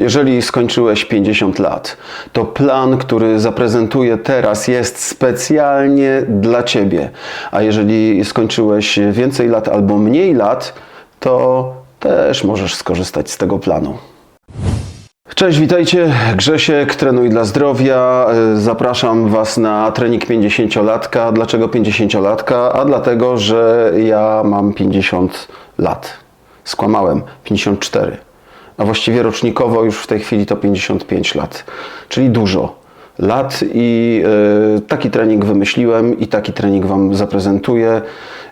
Jeżeli skończyłeś 50 lat, to plan, który zaprezentuję teraz, jest specjalnie dla Ciebie. A jeżeli skończyłeś więcej lat albo mniej lat, to też możesz skorzystać z tego planu. Cześć, witajcie. Grzesiek, Trenuj dla Zdrowia. Zapraszam Was na trening 50-latka. Dlaczego 50-latka? A dlatego, że ja mam 50 lat. Skłamałem, 54. A właściwie rocznikowo już w tej chwili to 55 lat, czyli dużo lat i y, taki trening wymyśliłem i taki trening Wam zaprezentuję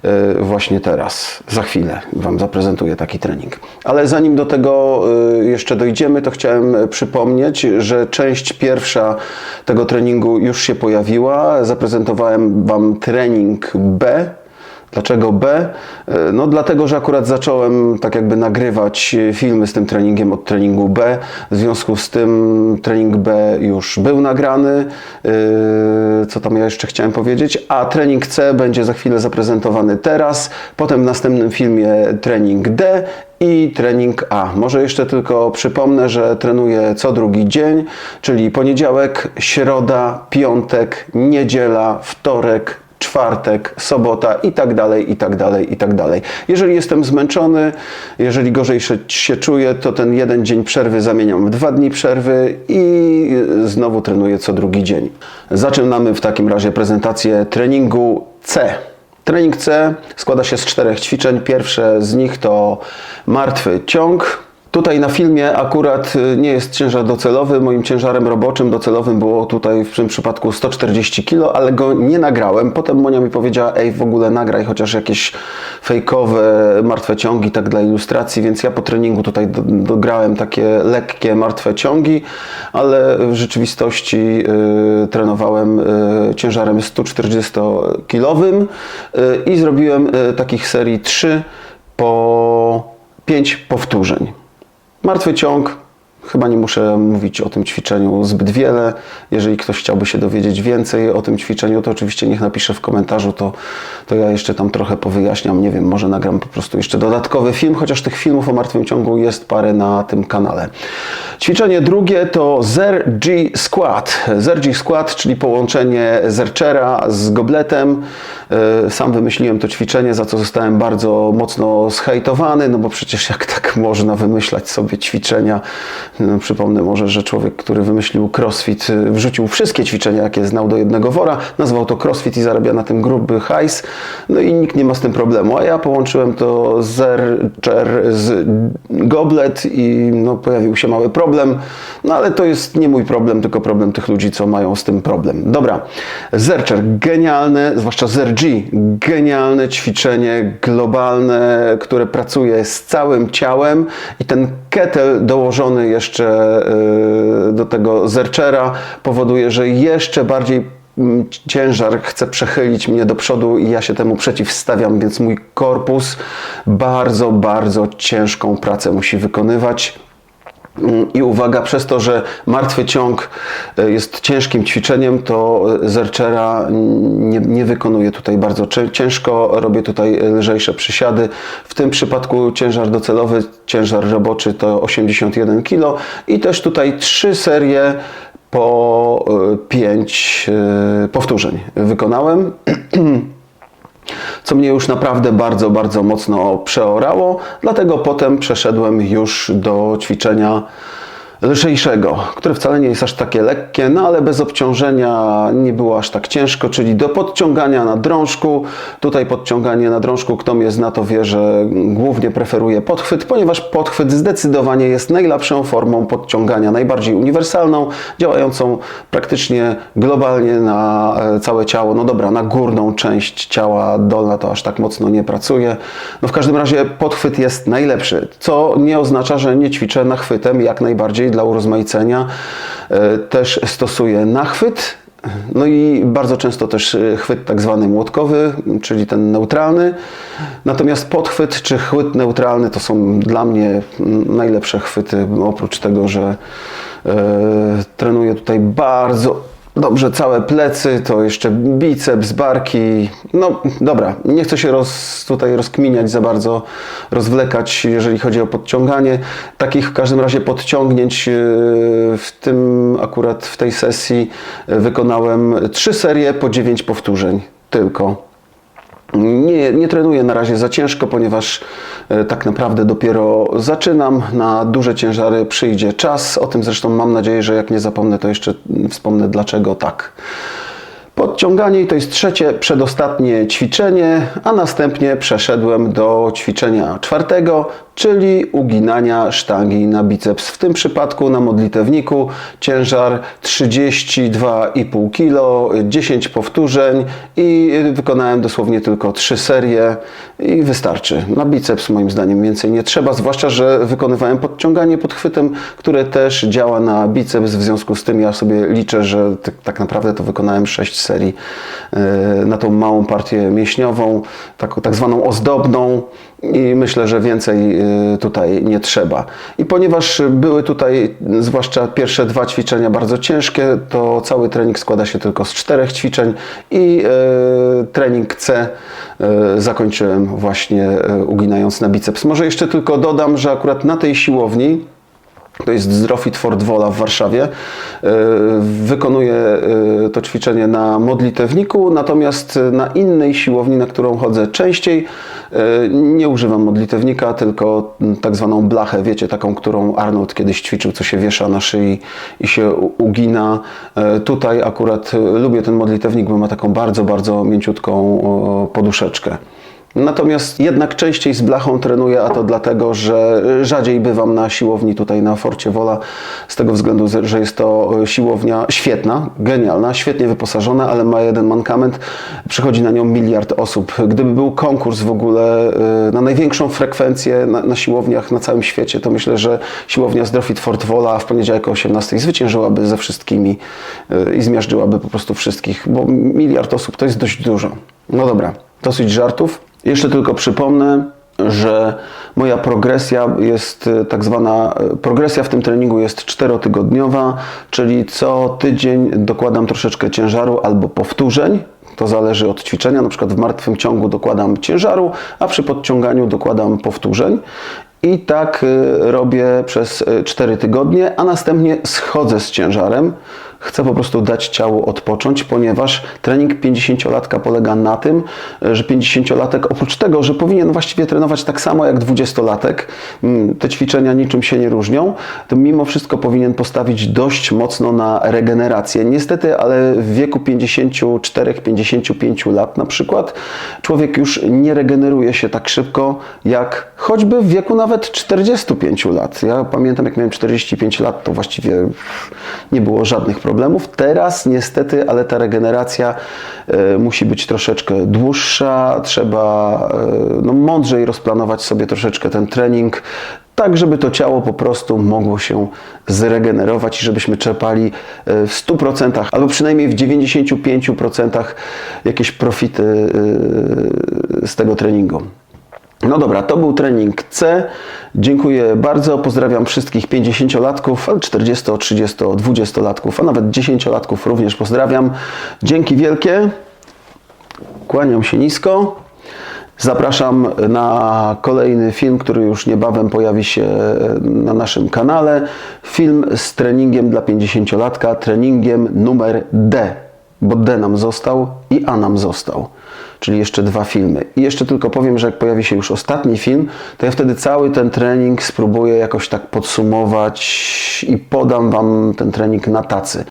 y, właśnie teraz. Za chwilę Wam zaprezentuję taki trening. Ale zanim do tego y, jeszcze dojdziemy, to chciałem przypomnieć, że część pierwsza tego treningu już się pojawiła. Zaprezentowałem Wam trening B. Dlaczego B? E, No dlatego, że akurat zacząłem tak jakby nagrywać filmy z tym treningiem od treningu B. W związku z tym trening B już był nagrany. E, Co tam ja jeszcze chciałem powiedzieć? A trening C będzie za chwilę zaprezentowany teraz. Potem w następnym filmie trening D i trening A. Może jeszcze tylko przypomnę, że trenuję co drugi dzień, czyli poniedziałek, środa, piątek, niedziela, wtorek, czwartek, sobota i tak dalej, i tak dalej, i tak dalej. Jeżeli jestem zmęczony, jeżeli gorzej się, czuję, to ten jeden dzień przerwy zamieniam w dwa dni przerwy i znowu trenuję co drugi dzień. Zaczynamy w takim razie prezentację treningu C. Trening C składa się z czterech ćwiczeń. Pierwsze z nich to martwy ciąg. Tutaj na filmie akurat y, nie jest ciężar docelowy. Moim ciężarem roboczym docelowym było tutaj w tym przypadku 140 kg, ale go nie nagrałem. Potem Monia mi powiedziała, ej w ogóle nagraj chociaż jakieś fejkowe martwe ciągi, tak dla ilustracji, więc ja po treningu tutaj do- dograłem takie lekkie martwe ciągi, ale w rzeczywistości y, trenowałem y, ciężarem 140-kilowym y, i zrobiłem takich serii 3 po 5 powtórzeń. Martwy ciąg. Chyba nie muszę mówić o tym ćwiczeniu zbyt wiele. Jeżeli ktoś chciałby się dowiedzieć więcej o tym ćwiczeniu, to oczywiście niech napisze w komentarzu, to, to ja jeszcze tam trochę powyjaśniam. Nie wiem, może nagram po prostu jeszcze dodatkowy film, chociaż tych filmów o martwym ciągu jest parę na tym kanale. Ćwiczenie drugie to Zer G Squat. Zer G Squat, czyli połączenie zerczera z gobletem. E, Sam wymyśliłem to ćwiczenie, za co zostałem bardzo mocno zhejtowany, no bo przecież jak tak można wymyślać sobie ćwiczenia? No, przypomnę może, że człowiek, który wymyślił crossfit, y, wrzucił wszystkie ćwiczenia, jakie znał do jednego wora, nazwał to crossfit i zarabia na tym gruby hajs, no i nikt nie ma z tym problemu, a ja połączyłem to zerczer z goblet i no, pojawił się mały problem, no ale to jest nie mój problem, tylko problem tych ludzi, co mają z tym problem. Dobra, zerczer, genialne, zwłaszcza zerg, genialne ćwiczenie globalne, które pracuje z całym ciałem. I ten ketel dołożony jeszcze y, do tego zerczera powoduje, że jeszcze bardziej mm, ciężar chce przechylić mnie do przodu i ja się temu przeciwstawiam, więc mój korpus bardzo, bardzo ciężką pracę musi wykonywać. Mm, I uwaga, przez to, że martwy ciąg e, jest ciężkim ćwiczeniem, to zerczera nie, nie wykonuję tutaj bardzo ciężko, robię tutaj lżejsze przysiady. W tym przypadku ciężar docelowy, ciężar roboczy to 81 kg i też tutaj trzy serie po 5 powtórzeń wykonałem. co mnie już naprawdę bardzo, bardzo mocno przeorało. Dlatego potem przeszedłem już do ćwiczenia lżejszego, które wcale nie jest aż takie lekkie, no ale bez obciążenia nie było aż tak ciężko, czyli do podciągania na drążku. Tutaj podciąganie na drążku, kto mnie zna, to wie, że głównie preferuję podchwyt, ponieważ podchwyt zdecydowanie jest najlepszą formą podciągania, najbardziej uniwersalną, działającą praktycznie globalnie na e, całe ciało. No dobra, na górną część ciała, dolna to aż tak mocno nie pracuje. No w każdym razie podchwyt jest najlepszy, co nie oznacza, że nie ćwiczę nachwytem, jak najbardziej dla urozmaicenia. E, Też stosuję nachwyt, no i bardzo często też e, chwyt tak zwany młotkowy, czyli ten neutralny. Natomiast podchwyt czy chwyt neutralny to są dla mnie najlepsze chwyty, oprócz tego, że e, trenuję tutaj bardzo dobrze całe plecy, to jeszcze biceps, barki. No dobra, nie chcę się roz, tutaj rozkminiać za bardzo, rozwlekać, jeżeli chodzi o podciąganie. Takich w każdym razie podciągnięć yy, w tym akurat w tej sesji yy, wykonałem trzy serie po 9 powtórzeń tylko. Nie, nie trenuję na razie za ciężko, ponieważ e, tak naprawdę dopiero zaczynam. Na duże ciężary przyjdzie czas. O tym zresztą mam nadzieję, że jak nie zapomnę, to jeszcze wspomnę dlaczego tak. Podciąganie to jest trzecie, przedostatnie ćwiczenie, a następnie przeszedłem do ćwiczenia czwartego, czyli uginania sztangi na biceps. W tym przypadku na modlitewniku ciężar 32,5 kg, 10 powtórzeń i wykonałem dosłownie tylko 3 serie i wystarczy. Na biceps moim zdaniem więcej nie trzeba, zwłaszcza, że wykonywałem podciąganie podchwytem, które też działa na biceps, w związku z tym ja sobie liczę, że tak, tak naprawdę to wykonałem 6 serii e, na tą małą partię mięśniową, taką tak zwaną ozdobną i myślę, że więcej y, tutaj nie trzeba. I ponieważ były tutaj, zwłaszcza pierwsze dwa ćwiczenia bardzo ciężkie, to cały trening składa się tylko z czterech ćwiczeń i y, trening C zakończyłem właśnie uginając na biceps. Może jeszcze tylko dodam, że akurat na tej siłowni to jest Zdrofit Fort Wola w Warszawie. E, Wykonuję e, to ćwiczenie na modlitewniku, natomiast na innej siłowni, na którą chodzę częściej, e, nie używam modlitewnika, tylko tak zwaną blachę, wiecie, taką, którą Arnold kiedyś ćwiczył, co się wiesza na szyi i się ugina. Tutaj akurat lubię ten modlitewnik, bo ma taką bardzo, bardzo mięciutką poduszeczkę. Natomiast jednak częściej z blachą trenuję, a to dlatego, że rzadziej bywam na siłowni tutaj na Forcie Wola, z tego względu, że jest to siłownia świetna, genialna, świetnie wyposażona, ale ma jeden mankament, przychodzi na nią miliard osób. Gdyby był konkurs w ogóle y, na największą frekwencję na, na siłowniach na całym świecie, to myślę, że siłownia Zdrofit Fort Wola w poniedziałek o 18 zwyciężyłaby ze wszystkimi y, i zmiażdżyłaby po prostu wszystkich, bo miliard osób to jest dość dużo. No dobra, dosyć żartów. Jeszcze tylko przypomnę, że moja progresja jest e, tak zwana, e, progresja w tym treningu jest czterotygodniowa, czyli co tydzień dokładam troszeczkę ciężaru albo powtórzeń. To zależy od ćwiczenia, na przykład w martwym ciągu dokładam ciężaru, a przy podciąganiu dokładam powtórzeń. I tak e, robię przez 4 tygodnie, a następnie schodzę z ciężarem chcę po prostu dać ciału odpocząć, ponieważ trening 50-latka polega na tym, że 50-latek oprócz tego, że powinien właściwie trenować tak samo jak 20-latek, mm, te ćwiczenia niczym się nie różnią, to mimo wszystko powinien postawić dość mocno na regenerację. Niestety, ale w wieku 54-55 lat na przykład człowiek już nie regeneruje się tak szybko jak choćby w wieku nawet 45 lat. Ja pamiętam jak miałem 45 lat, to właściwie nie było żadnych problemów problemów. Teraz niestety, ale ta regeneracja e, musi być troszeczkę dłuższa, trzeba e, no, mądrzej rozplanować sobie troszeczkę ten trening, tak żeby to ciało po prostu mogło się zregenerować i żebyśmy czerpali e, w 100% albo przynajmniej w 95% jakieś profity z tego treningu. No dobra, to był trening C. Dziękuję bardzo. Pozdrawiam wszystkich 50-latków, 40, 30, 20-latków, a nawet 10-latków również pozdrawiam. Dzięki wielkie. Kłaniam się nisko. Zapraszam na kolejny film, który już niebawem pojawi się na naszym kanale. Film z treningiem dla 50-latka, treningiem numer D, bo D nam został i A nam został czyli jeszcze dwa filmy. I jeszcze tylko powiem, że jak pojawi się już ostatni film, to ja wtedy cały ten trening spróbuję jakoś tak podsumować i podam Wam ten trening na tacy.